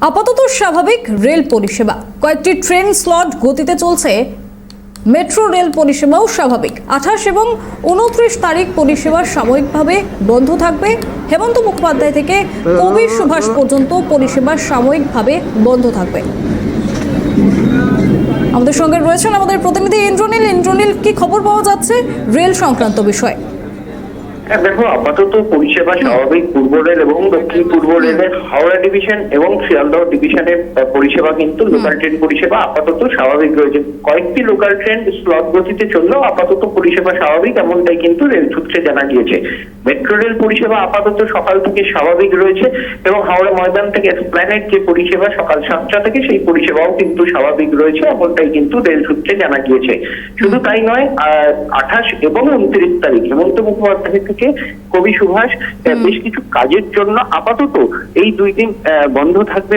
আপাতত স্বাভাবিক রেল পরিষেবা। কয়েকটি ট্রেন স্লট গতিতে চলছে। মেট্রো রেল পরিষেবাও স্বাভাবিক। আঠাশ এবং উনত্রিশ তারিখ পরিষেবা সাময়িকভাবে বন্ধ থাকবে। হেমন্ত মুখোপাধ্যায় থেকে কবি সুভাষ পর্যন্ত পরিষেবা সাময়িকভাবে বন্ধ থাকবে। আমাদের সঙ্গে রয়েছেন আমাদের প্রতিনিধি ইন্দ্রনীল। ইন্দ্রনীল, কি খবর পাওয়া যাচ্ছে রেল সংক্রান্ত বিষয়ে? দেখো আপাতত পরিষেবা স্বাভাবিক পূর্ব রেল এবং দক্ষিণ পূর্ব রেলের হাওড়া ডিভিশন এবং শিয়ালদহ ডিভিশনের পরিষেবা কিন্তু লোকাল ট্রেন পরিষেবা আপাতত স্বাভাবিক রয়েছে। কয়েকটি লোকাল ট্রেন স্লট গতিতে চললেও আপাতত পরিষেবা স্বাভাবিক এমনটাই কিন্তু রেল সূত্রে জানা গিয়েছে। মেট্রো রেল পরিষেবা আপাতত সকাল থেকে স্বাভাবিক রয়েছে এবং হাওড়া ময়দান থেকে এসপ্ল্যানেড যে পরিষেবা সকাল সাতটা থেকে সেই পরিষেবাও কিন্তু স্বাভাবিক রয়েছে এমনটাই কিন্তু রেল সূত্রে জানা গিয়েছে। শুধু তাই নয় আঠাশ এবং উনত্রিশ তারিখ হেমন্ত মুখোপাধ্যায় থেকে কবি সুভাষ বেশ কিছু কাজের জন্য আপাতত এই দুই দিন আহ, বন্ধ থাকবে।